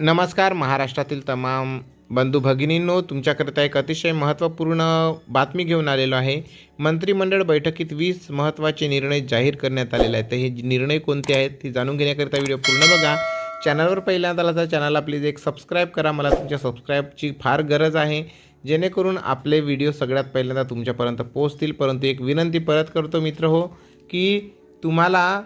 नमस्कार महाराष्ट्रातील तमाम बंधू भगिनींनो तुमच्याकरिता एक अतिशय महत्त्वपूर्ण बातमी घेऊन आलेलो आहे. मंत्रिमंडळ बैठकीत वीस महत्त्वाचे निर्णय जाहीर करण्यात आलेले आहेत. तर हे निर्णय कोणते आहेत ते जाणून घेण्याकरिता व्हिडिओ पूर्ण बघा. चॅनलवर पहिल्यांदा आला तर चॅनलला प्लीज एक सबस्क्राईब करा. मला तुमच्या सबस्क्राईबची फार गरज आहे. जेणेकरून आपले व्हिडिओ सगळ्यात पहिल्यांदा तुमच्यापर्यंत पोहोचतील. परंतु एक विनंती परत करतो मित्र हो की तुम्हाला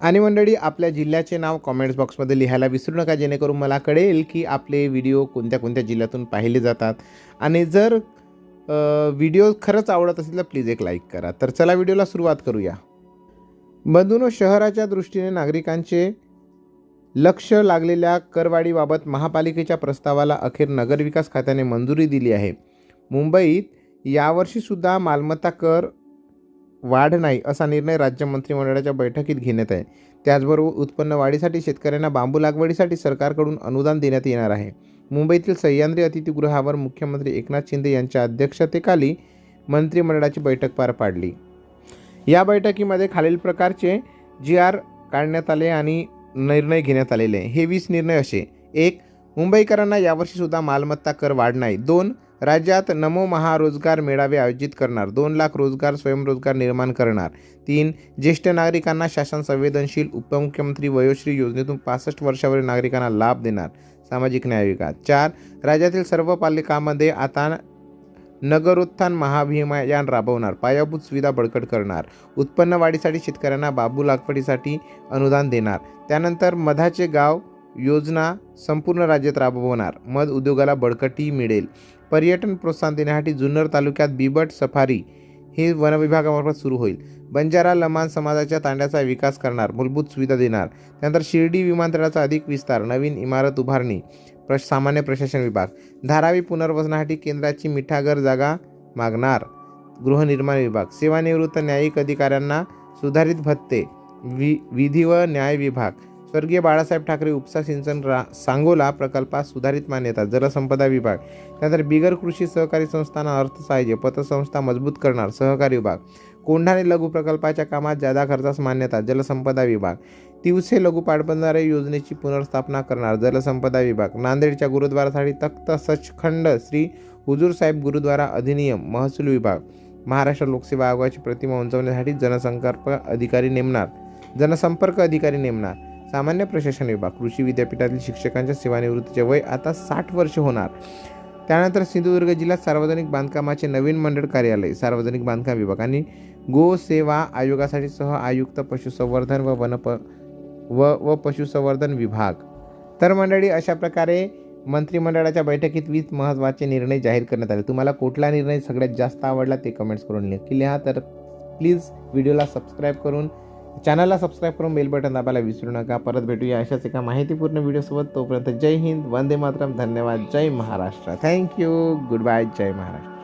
आणि मंडळी आपल्या जिल्ह्याचे नाव कॉमेंट्स बॉक्समध्ये लिहायला विसरू नका जेणेकरून मला कळेल की आपले व्हिडिओ कोणत्या कोणत्या जिल्ह्यातून पाहिले जातात. आणि जर व्हिडिओ खरंच आवडत असेल तर प्लीज एक लाईक करा. तर चला व्हिडिओला सुरुवात करूया. बंधूनो शहराच्या दृष्टीने नागरिकांचे लक्ष लागलेल्या करवाढीबाबत महापालिकेच्या प्रस्तावाला अखेर नगरविकास खात्याने मंजुरी दिली आहे. मुंबईत यावर्षीसुद्धा मालमत्ता कर वाढ नाही असा निर्णय राज्य मंत्रिमंडळाच्या बैठकीत घेण्यात आहे. त्याचबरोबर उत्पन्न वाढीसाठी शेतकऱ्यांना बांबू लागवडीसाठी सरकारकडून अनुदान देण्यात येणार आहे. मुंबईतील सह्याद्री अतिथीगृहावर मुख्यमंत्री एकनाथ शिंदे यांच्या अध्यक्षतेखाली मंत्रिमंडळाची बैठक पार पाडली. या बैठकीमध्ये खालील प्रकारचे जी आर काढण्यात आले आणि निर्णय घेण्यात आलेले. हे वीस निर्णय असे. एक मुंबईकरांना यावर्षीसुद्धा मालमत्ता कर वाढ नाही. दोन राज्यात नमो महारोजगार मेळावे आयोजित करणार. दोन लाख रोजगार स्वयंरोजगार निर्माण करणार. तीन ज्येष्ठ नागरिकांना शासन संवेदनशील उपमुख्यमंत्री वयोश्री योजनेतून पासष्ट वर्षावरील नागरिकांना लाभ देणार सामाजिक न्याय विकास चार राज्यातील सर्व पालिकांमध्ये आता नगरोत्थान महाभियान राबवणार. पायाभूत सुविधा बळकट करणार. उत्पन्न वाढीसाठी शेतकऱ्यांना बाबू लागवडीसाठी अनुदान देणार. त्यानंतर मधाचे गाव योजना संपूर्ण राज्यात राबवणार. मध उद्योगाला बळकटी मिळेल. पर्यटन प्रोत्साहन देण्यासाठी जुन्नर तालुक्यात बिबट सफारी हे वनविभागामार्फत सुरू होईल. बंजारा लमान समाजाच्या तांड्याचा विकास करणार मूलभूत सुविधा देणार. त्यानंतर शिर्डी विमानतळाचा अधिक विस्तार नवीन इमारत उभारणी प्रश सामान्य प्रशासन विभाग. धारावी पुनर्वसनासाठी केंद्राची मिठागर जागा मागणार गृहनिर्माण विभाग. सेवानिवृत्त न्यायिक अधिकाऱ्यांना सुधारित भत्ते वि विधी व न्याय विभाग. स्वर्गीय बाळासाहेब ठाकरे उपसा सिंचन रा सांगोला प्रकल्पास सुधारित मान्यता जलसंपदा विभाग. त्यानंतर बिगर कृषी सहकारी संस्थांना अर्थसहाय्य पतसंस्था मजबूत करणार सहकारी विभाग. कोंढाणे लघु प्रकल्पाच्या कामात जादा खर्चास मान्यता जलसंपदा विभाग. तिवसे लघु पाटबंधारे योजनेची पुनर्स्थापना करणार जलसंपदा विभाग. नांदेडच्या गुरुद्वारासाठी तख्त सचखंड श्री हुजूर साहेब गुरुद्वारा अधिनियम महसूल विभाग. महाराष्ट्र लोकसेवा आयोगाची प्रतिमा उंचवण्यासाठी जनसंपर्क अधिकारी नेमणार. जनसंपर्क अधिकारी नेमणार. सामान्य प्रशासन विभाग कृषी विद्यापीठातील शिक्षकांच्या सेवानिवृत्तीचे वय आता साठ वर्ष होणार. त्यानंतर सिंधुदुर्ग जिल्ह्यात सार्वजनिक बांधकामाचे नवीन मंडळ कार्यालय सार्वजनिक बांधकाम विभाग आणि गो सेवा आयोगासाठी सह आयुक्त पशुसंवर्धन व वनप व व पशुसंवर्धन विभाग. तर मंडळी अशा प्रकारे मंत्रिमंडळाच्या बैठकीत वीस महत्त्वाचे निर्णय जाहीर करण्यात आले. तुम्हाला कुठला निर्णय सगळ्यात जास्त आवडला ते कमेंट्स करून नक्की लिहा तर प्लीज व्हिडिओला सबस्क्राईब करून चॅनलला सबस्क्राईब करून बेल बटन दाबायला विसरू नका. परत भेटूया अशाच एका माहितीपूर्ण व्हिडिओसोबत तोपर्यंत जय हिंद वंदे मातरम. धन्यवाद. जय महाराष्ट्र. थँक्यू गुड बाय जय महाराष्ट्र.